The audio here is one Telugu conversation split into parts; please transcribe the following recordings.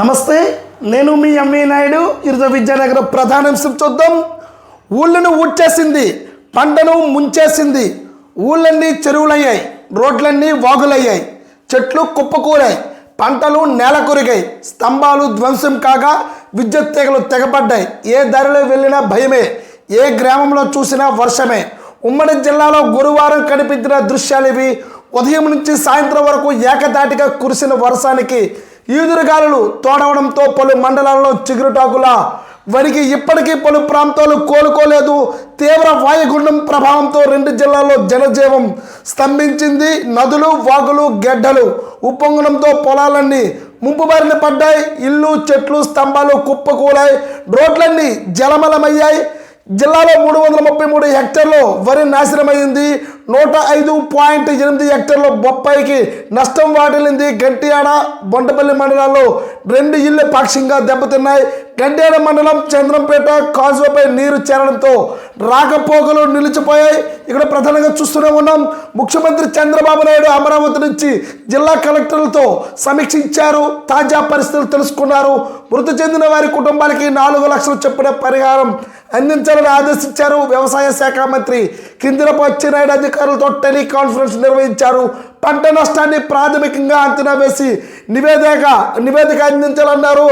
నమస్తే నేను మీ ఎంవి నాయుడు. ఈరోజు విద్యానగరం ప్రధాన అంశం చూద్దాం. ఊళ్ళను ఊడ్చేసింది పంటను ముంచేసింది. ఊళ్ళన్నీ చెరువులయ్యాయి రోడ్లన్నీ వాగులయ్యాయి చెట్లు కుప్పకూరాయి పంటలు నేల కొరిగాయి స్తంభాలు ధ్వంసం కాగా విద్యుత్ తీగలు తెగబడ్డాయి. ఏ దారిలో వెళ్ళినా భయమే ఏ గ్రామంలో చూసినా వర్షమే. ఉమ్మడి జిల్లాలో గురువారం కనిపించిన దృశ్యాలు ఇవి. ఉదయం నుంచి సాయంత్రం వరకు ఏకదాటిగా కురిసిన వర్షానికి ఈదురుగాలులు తోడవడంతో పలు మండలాల్లో చిగురుటాకుల వరికి ఇప్పటికీ పలు ప్రాంతాలు కోలుకోలేదు. తీవ్ర వాయుగుండం ప్రభావంతో రెండు జిల్లాల్లో జనజీవం స్తంభించింది. నదులు వాగులు గెడ్డలు ఉప్పొంగడంతో పొలాలన్నీ ముంపు బారిన పడ్డాయి. ఇల్లు చెట్లు స్తంభాలు కుప్పకూలాయి. రోడ్లన్నీ జలమలమయ్యాయి. జిల్లాలో మూడు వందల ముప్పై మూడు హెక్టర్లు వరి నాశనమైంది. నూట ఐదు పాయింట్ ఎనిమిది హెక్టర్ల బొప్పాయికి నష్టం వాటిల్లింది. గంటియాడ బొండపల్లి మండలాల్లో రెండు ఇళ్ళు పాక్షికంగా దెబ్బతిన్నాయి. గంటియాడ మండలం చంద్రంపేట కాజువపై నీరు చేరడంతో రాకపోకలు నిలిచిపోయాయి. ఇక్కడ ప్రధానంగా చూస్తూనే ఉన్నాం. ముఖ్యమంత్రి చంద్రబాబు నాయుడు అమరావతి నుంచి జిల్లా కలెక్టర్లతో సమీక్షించారు. తాజా పరిస్థితులు తెలుసుకున్నారు. మృతి చెందిన వారి కుటుంబాలకి నాలుగు లక్షలు చెప్పిన పరిహారం అందించాలని ఆదేశించారు. వ్యవసాయ శాఖ మంత్రి కిందిరపచ్చి నాయుడు అధికారులతో టెలికాన్ఫరెన్స్ నిర్వహించారు. పంట నష్టాన్ని ప్రాథమికంగా అంచనా వేసి నివేదిక నివేదిక అందించాలన్నారు.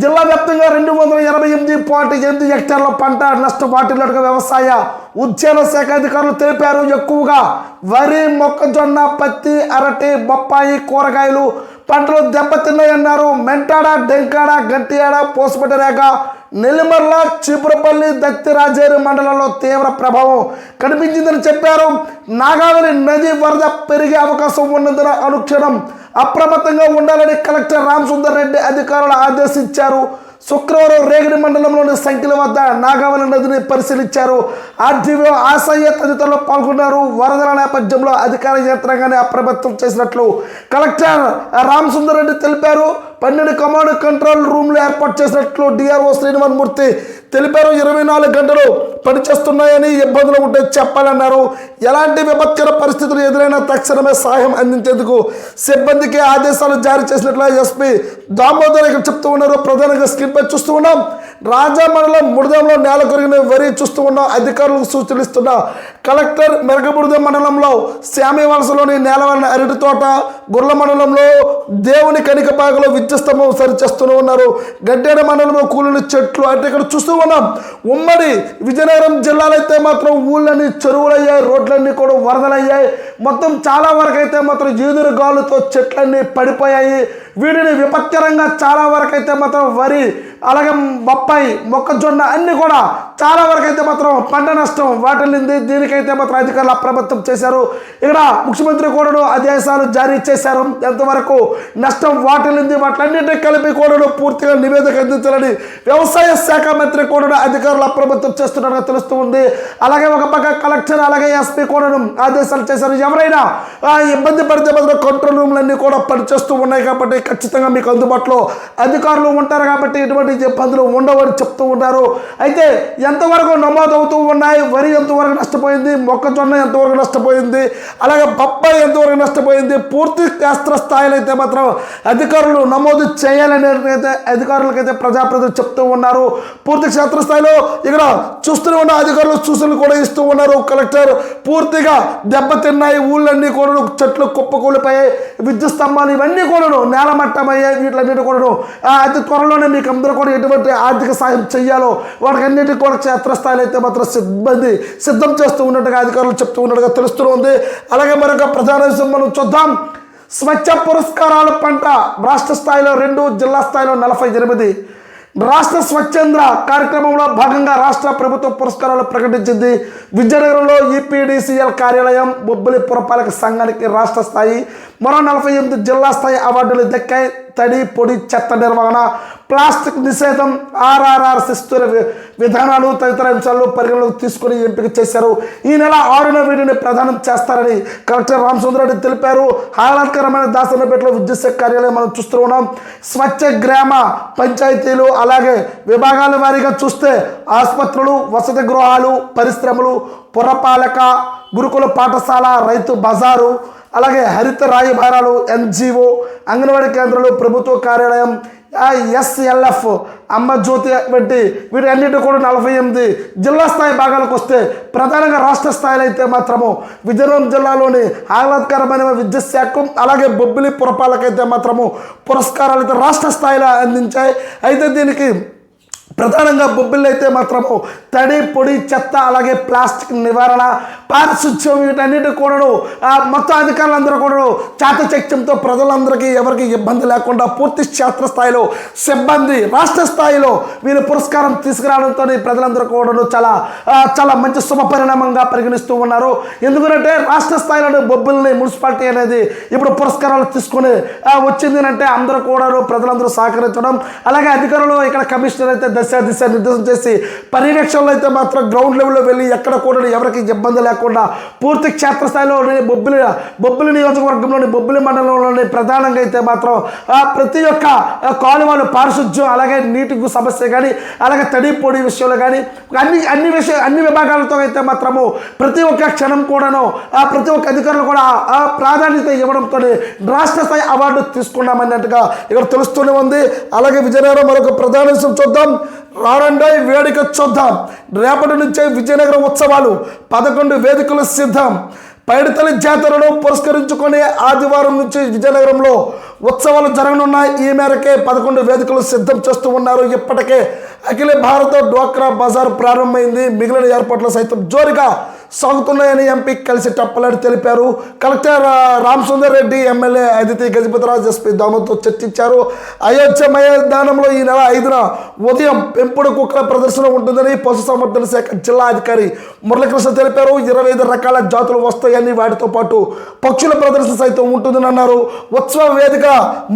జిల్లా వ్యాప్తంగా రెండు వందల ఎనభై ఎనిమిది పాయింట్ ఎనిమిది హెక్టార్ల పంట నష్టం వాటిల్లో వ్యవసాయ ఉద్యాన శాఖ అధికారులు తెలిపారు. ఎక్కువగా వరి మొక్కజొన్న పత్తి అరటి బొప్పాయి కూరగాయలు పంటలు దెబ్బతిన్నాయన్నారు. మెంటాడ డెంకాడ గంటియాడ పోసుపట్టరేగ నెల్లిమర్ల చీపురపల్లి దత్తిరాజేరు మండలంలో తీవ్ర ప్రభావం కనిపించిందని చెప్పారు. నాగావళి నది వరద పెరిగే అవకాశం ఉన్నందున అనుక్షణం అప్రమత్తంగా ఉండాలని కలెక్టర్ రామ్ సుందర్ రెడ్డి అధికారులు ఆదేశించారు. శుక్రవారం రేగిడి మండలంలోని సంఖ్యల వద్ద నాగావళి నదిని పరిశీలించారు. ఆర్టీఓ ఆశయ్య తదితరులు పాల్గొన్నారు. వరదల నేపథ్యంలో అధికార యంత్రాంగాన్ని అప్రమత్తం చేసినట్లు కలెక్టర్ రామ్ సుందర్ రెడ్డి తెలిపారు. పన్నెండు కమాండ్ కంట్రోల్ రూమ్లు ఏర్పాటు చేసినట్లు డిఆర్ఓ శ్రీనివాస్ మూర్తి తెలిపారు. ఇరవై నాలుగు గంటలు పనిచేస్తున్నాయని ఇబ్బందులు ఉంటే చెప్పాలన్నారు. ఎలాంటి విపత్కర పరిస్థితులు ఎదురైనా తక్షణమే సహాయం అందించేందుకు సిబ్బందికి ఆదేశాలు జారీ చేసినట్లు ఎస్పీ దామోదర్ ఇక్కడ చెప్తూ ఉన్నారు. ప్రధానంగా స్క్రీన్ పై చూస్తూ ఉన్నాం. రాజా మండలం నేల కొరిగిన వరి చూస్తూ ఉన్నాం. అధికారులకు సూచనలు ఇస్తున్న కలెక్టర్ మెరగబుడిద మండలంలో శామి వలసలోని నేలవరిన అరటి తోట గుర్ల మండలంలో దేవుని కనికపాకలో విద్యుత్ స్తంభం సరిచేస్తూనే ఉన్నారు. గడ్డేడ మండలంలో కూలిన చెట్లు అంటే ఇక్కడ చూస్తూ ఉన్నాం. ఉమ్మడి విజయనగరం జిల్లాలో అయితే మాత్రం ఊళ్ళని చెరువులయ్యాయి రోడ్లన్నీ కూడా వరదలయ్యాయి. మొత్తం చాలా వరకు అయితే మాత్రం ఈదురు గాలుతో చెట్లన్నీ పడిపోయాయి. వీటిని విపత్కరంగా చాలా వరకు అయితే మాత్రం వరి అలాగే బొప్పాయి మొక్కజొన్న అన్నీ కూడా చాలా వరకు అయితే మాత్రం పంట నష్టం వాటిల్లింది. దీనికైతే మాత్రం అధికారులు అప్రమత్తం చేశారు ఇక్కడ ముఖ్యమంత్రి కూడాను ఆదేశాలు జారీ చేశారు. ఎంతవరకు నష్టం వాటిల్లింది వాటిలన్నింటినీ కలిపి కూడాను పూర్తిగా నివేదిక అందించాలని వ్యవసాయ శాఖ మంత్రి కూడా అధికారులు అప్రమత్తం చేస్తున్నారని తెలుస్తూ ఉంది. అలాగే ఒక పక్క కలెక్టర్ అలాగే ఎస్పీ కూడాను ఆదేశాలు చేశారు. ఎవరైనా ఇబ్బంది పడితే మాత్రం కంట్రోల్ రూమ్లన్నీ కూడా పనిచేస్తూ ఉన్నాయి కాబట్టి ఖచ్చితంగా మీకు అందుబాటులో అధికారులు ఉంటారు కాబట్టి ఎటువంటి ఇబ్బందులు ఉండవని చెప్తూ ఉన్నారు. అయితే ఎంతవరకు నమోదు అవుతూ ఉన్నాయి? వరి ఎంతవరకు నష్టపోయింది? మొక్కజొన్న ఎంతవరకు నష్టపోయింది అలాగే బొప్పాయి ఎంతవరకు నష్టపోయింది పూర్తి శాస్త్ర స్థాయిలో అయితే మాత్రం అధికారులు నమోదు చేయాలని అయితే అధికారులకైతే ప్రజాప్రతినిధులు చెప్తూ ఉన్నారు. పూర్తి క్షేత్రస్థాయిలో ఇక్కడ చూస్తూనే ఉన్న అధికారులు సూచనలు కూడా ఇస్తూ ఉన్నారు. కలెక్టర్ పూర్తిగా దెబ్బతిన్నాయి ఊళ్ళన్నీ కూడా చెట్లు కుప్పకూలిపోయాయి విద్యుత్ స్తంభాలు ఇవన్నీ కూడాను నేలమట్టమయ్యాయి వీటిలన్నిటి కూడాను. అతి త్వరలోనే మీకు అందరూ కూడా ఎటువంటి ఆర్థిక సాయం చేయాలో వాటికి కూడా క్షేత్రస్థాయిలో అయితే మాత్రం సిబ్బంది సిద్ధం చేస్తూ ఉన్నట్టుగా అధికారులు చెప్తూ ఉన్నట్టుగా తెలుస్తూ ఉంది. అలాగే మరొక ప్రధాన విషయం మనం చూద్దాం. స్వచ్ఛ పురస్కారాల పంట రాష్ట్ర స్థాయిలో రెండు జిల్లా స్థాయిలో నలభై ఎనిమిది. రాష్ట్ర స్వచ్ఛంద్ర కార్యక్రమంలో భాగంగా రాష్ట్ర ప్రభుత్వ పురస్కారాలు ప్రకటించింది. విజయనగరంలో ఈపీడీసీఎల్ కార్యాలయం బొబ్బిలి పురపాలక సంఘానికి రాష్ట్ర స్థాయి మరో నలభై ఎనిమిది జిల్లా స్థాయి అవార్డులు దక్కాయి. తడి పొడి చెత్త నిర్వహణ ప్లాస్టిక్ నిషేధం ఆర్ఆర్ఆర్ శిస్తుల వి- విధానాలు తదితర అంశాలను పరిగణలోకి తీసుకుని ఎంపిక చేశారు. ఈ నెల ఆరున వీటిని ప్రదానం చేస్తారని కలెక్టర్ రామచంద్రరెడ్డి తెలిపారు. ఆహ్లాదకరమైన దాసనపేటలో విద్యుత్ శాఖ కార్యాలయం మనం చూస్తూ ఉన్నాం. స్వచ్ఛ గ్రామ పంచాయతీలు అలాగే విభాగాల వారీగా చూస్తే ఆసుపత్రులు వసతి గృహాలు పరిశ్రమలు పురపాలక గురుకుల పాఠశాల రైతు బజారు అలాగే హరిత రాయబారాలు ఎన్జిఓ అంగన్వాడీ కేంద్రాలు ప్రభుత్వ కార్యాలయం ఎస్ఎల్ఎఫ్ అమ్మ జ్యోతి వంటి వీటన్నిటి కూడా నలభై ఎనిమిది జిల్లా స్థాయి భాగాలకు వస్తే ప్రధానంగా రాష్ట్ర స్థాయిలో అయితే మాత్రము విజయనగరం జిల్లాలోని ఆహ్లాదకరమైన విద్యుత్ శాఖ అలాగే బొబ్బిలి పురపాలకైతే మాత్రము పురస్కారాలు అయితే రాష్ట్ర స్థాయిలో అందించాయి. అయితే దీనికి ప్రధానంగా బొబ్బిళ్ళు అయితే మాత్రము తడి పొడి చెత్త అలాగే ప్లాస్టిక్ నివారణ పారిశుధ్యం వీటన్నిటి కూడాను మొత్తం అధికారులందరూ కూడాను చాతచక్యంతో ప్రజలందరికీ ఎవరికి ఇబ్బంది లేకుండా పూర్తి క్షేత్ర స్థాయిలో సిబ్బంది రాష్ట్ర స్థాయిలో వీళ్ళు పురస్కారం తీసుకురావడంతో ప్రజలందరూ కూడాను చాలా చాలా మంచి శుభ పరిణామంగా పరిగణిస్తూ ఉన్నారు. ఎందుకంటే రాష్ట్ర స్థాయిలో బొబ్బిల్ని మున్సిపాలిటీ అనేది ఇప్పుడు పురస్కారాలు తీసుకొని వచ్చింది అంటే అందరూ కూడాను ప్రజలందరూ సహకరించడం అలాగే అధికారులు ఇక్కడ కమిషనర్ అయితే దశాదిశ నిర్దేశం చేసి పరిరక్షణలో అయితే మాత్రం గ్రౌండ్ లెవెల్లో వెళ్ళి ఎక్కడ కూడా ఎవరికి ఇబ్బంది లేకుండా పూర్తి క్షేత్రస్థాయిలో బొబ్బిలి బొబ్బిలి నియోజకవర్గంలోని బొబ్బిలి మండలంలోని ప్రధానంగా అయితే మాత్రం ప్రతి ఒక్క కాలువలు పారిశుద్ధ్యం అలాగే నీటి సమస్య కానీ అలాగే తడి పొడి విషయంలో కానీ అన్ని అన్ని విషయ అన్ని విభాగాలతో అయితే మాత్రము ప్రతి ఒక్క క్షణం కూడాను ప్రతి ఒక్క అధికారులు కూడా ప్రాధాన్యత ఇవ్వడంతో రాష్ట్ర స్థాయి అవార్డు తీసుకున్నామన్నట్టుగా ఇక్కడ తెలుస్తూనే ఉంది. అలాగే విజయనగరం మరొక ప్రధాన విషయం చూద్దాం. రారండి వేడుక చూద్దాం. రేపటి నుంచే విజయనగరం ఉత్సవాలు పదకొండు వేదికలు సిద్ధం. పైడితల్లి జాతరను పురస్కరించుకొని ఆదివారం నుంచి విజయనగరంలో ఉత్సవాలు జరగనున్నాయి. ఈ మేరకే పదకొండు వేదికలు సిద్ధం చేస్తూ ఉన్నారు. ఇప్పటికే అఖిల భారత డ్వాక్రా బజార్ ప్రారంభమైంది. మిగిలిన ఏర్పాట్లు సైతం జోరుగా సాగుతున్నాయని ఎంపీ కలిసి టప్పలాడి తెలిపారు. Collector Ramasundar Reddy MLA Aditi Gajapathiraju SP దామతో చర్చించారు. అయోధ్య మైదానంలో ఈ నెల ఐదున ఉదయం పెంపుడు కుక్కల ప్రదర్శన ఉంటుందని పశుసంవర్ధన శాఖ జిల్లా అధికారి మురళీకృష్ణ తెలిపారు. ఇరవై ఐదు రకాల జాతులు వస్తాయని వాటితో పాటు పక్షుల ప్రదర్శన సైతం ఉంటుందని అన్నారు. ఉత్సవ వేదిక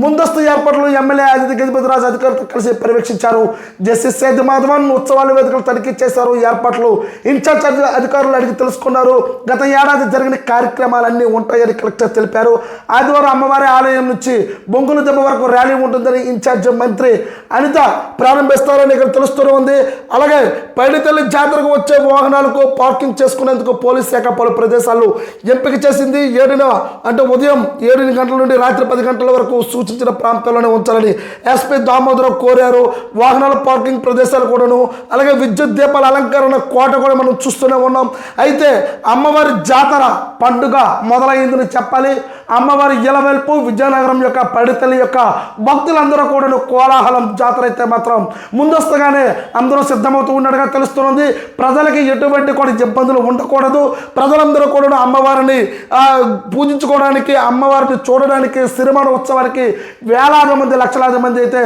ముందస్తు ఏర్పాట్లు ఎమ్మెల్యే అదితి గజపతిరాజు అధికారులతో కలిసి పర్యవేక్షించారు. జస్టిస్ సేద్ మాధవన్ ఉత్సవాల వేదికలు తనిఖీ చేశారు. ఏర్పాట్లు ఇన్ఛార్జ్ అధికారులు అడిగి తెలుసుకున్నారు. గత ఏడాది జరిగిన కార్యక్రమాలన్నీ ఉంటాయని కలెక్టర్ తెలిపారు. ఆదివారం అమ్మవారి ఆలయం నుంచి బొంగుల దెబ్బ వరకు ర్యాలీ ఉంటుందని ఇన్ఛార్జ్ మంత్రి అనిత ప్రారంభిస్తారని ఇక్కడ తెలుస్తూనే ఉంది. అలాగే పైడితల్లి జాతరకు వచ్చే వాహనాలకు పార్కింగ్ చేసుకునేందుకు పోలీస్ శాఖ పలు ప్రదేశాలు ఎంపిక చేసింది. ఏడున అంటే ఉదయం ఏడు గంటల నుండి రాత్రి పది గంటల వరకు సూచించిన ప్రాంతాల్లోనే ఉంచాలని ఎస్పీ దామోదరం కోరారు. వాహనాల పార్కింగ్ ప్రదేశాలు కూడాను అలాగే విద్యుత్ దీపాల అలంకరణ కోట కూడా మనం చూస్తూనే ఉన్నాం. అయితే అమ్మవారి జాతర పండుగ మొదలైందని చెప్పాలి. అమ్మవారి ఇలవెల్పు విజయనగరం యొక్క పడితల్లి యొక్క భక్తులందరూ కూడా కోలాహలం జాతర అయితే మాత్రం ముందస్తుగానే అందరూ సిద్ధమవుతూ ఉన్నట్టుగా తెలుస్తున్నది. ప్రజలకి ఎటువంటి కూడా ఇబ్బందులు ఉండకూడదు. ప్రజలందరూ కూడా అమ్మవారిని పూజించుకోవడానికి అమ్మవారిని చూడడానికి సిరిమాన ఉత్సవానికి వేలాది మంది లక్షలాది మంది అయితే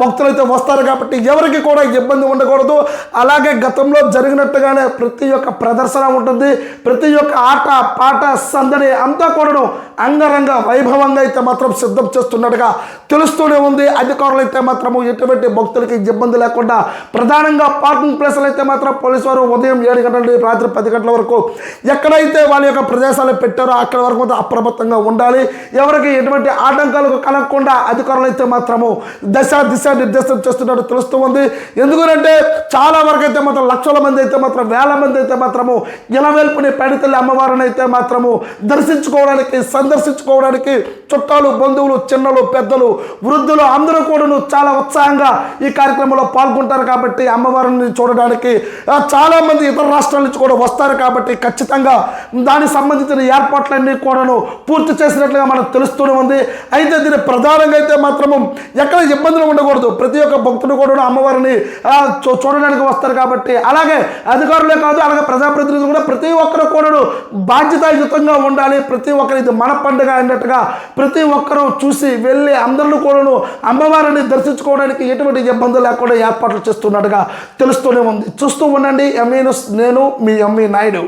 భక్తులు అయితే వస్తారు కాబట్టి ఎవరికి కూడా ఇబ్బంది ఉండకూడదు. అలాగే గతంలో జరిగినట్టుగానే ప్రతి ఒక్క ప్రదర్శన ఉంటుంది. ప్రతి ఒక్క ఆట పాట సందడి అంతా కూడాను అంగరంగ వైభవంగా అయితే మాత్రం సిద్ధం చేస్తున్నట్టుగా తెలుస్తూనే ఉంది. అధికారులు అయితే మాత్రము ఎటువంటి భక్తులకి ఇబ్బంది లేకుండా ప్రధానంగా పార్కింగ్ ప్లేసులు అయితే మాత్రం పోలీసు వారు ఉదయం ఏడు గంటల నుండి రాత్రి పది గంటల వరకు ఎక్కడైతే వాళ్ళ యొక్క ప్రదేశాలు పెట్టారో అక్కడ వరకు మాత్రం అప్రమత్తంగా ఉండాలి. ఎవరికి ఎటువంటి ఆటంకాలు కలగకుండా అధికారులు అయితే మాత్రము దశ దిశ నిర్దేశం చేస్తున్నట్టు తెలుస్తూ ఉంది. ఎందుకంటే చాలా వరకు అయితే మాత్రం లక్షల మంది అయితే మాత్రం వేల మంది అయితే మాత్రము ఇలవేల్పుని పడితల్లి అమ్మవారిని అయితే మాత్రము దర్శించుకోవడానికి దర్శించుకోవడానికి చుట్టాలు బంధువులు చిన్నలు పెద్దలు వృద్ధులు అందరూ కూడాను చాలా ఉత్సాహంగా ఈ కార్యక్రమంలో పాల్గొంటారు కాబట్టి అమ్మవారిని చూడడానికి చాలామంది ఇతర రాష్ట్రాల నుంచి కూడా వస్తారు కాబట్టి ఖచ్చితంగా దానికి సంబంధించిన ఏర్పాట్లన్నీ కూడాను పూర్తి చేసినట్లుగా మనకు తెలుస్తూనే ఉంది. అయితే దీని ప్రధానంగా అయితే మాత్రము ఎక్కడ ఇబ్బందులు ఉండకూడదు. ప్రతి ఒక్క భక్తుడు కూడా అమ్మవారిని చూడడానికి వస్తారు కాబట్టి అలాగే అధికారులే కాదు అలాగే ప్రజాప్రతినిధులు కూడా ప్రతి ఒక్కరు కూడాను బాధ్యతాయుతంగా ఉండాలి. ప్రతి ఒక్కరు ఇది మన పండుగ అన్నట్టుగా ప్రతి ఒక్కరూ చూసి వెళ్ళి అందరిని కూడాను అమ్మవారిని దర్శించుకోవడానికి ఎటువంటి ఇబ్బందులు లేకుండా ఏర్పాట్లు చేస్తున్నట్టుగా తెలుస్తూనే ఉంది. చూస్తూ ఉండండి. ఎంఈ నేను మీ ఎంఈ నాయుడు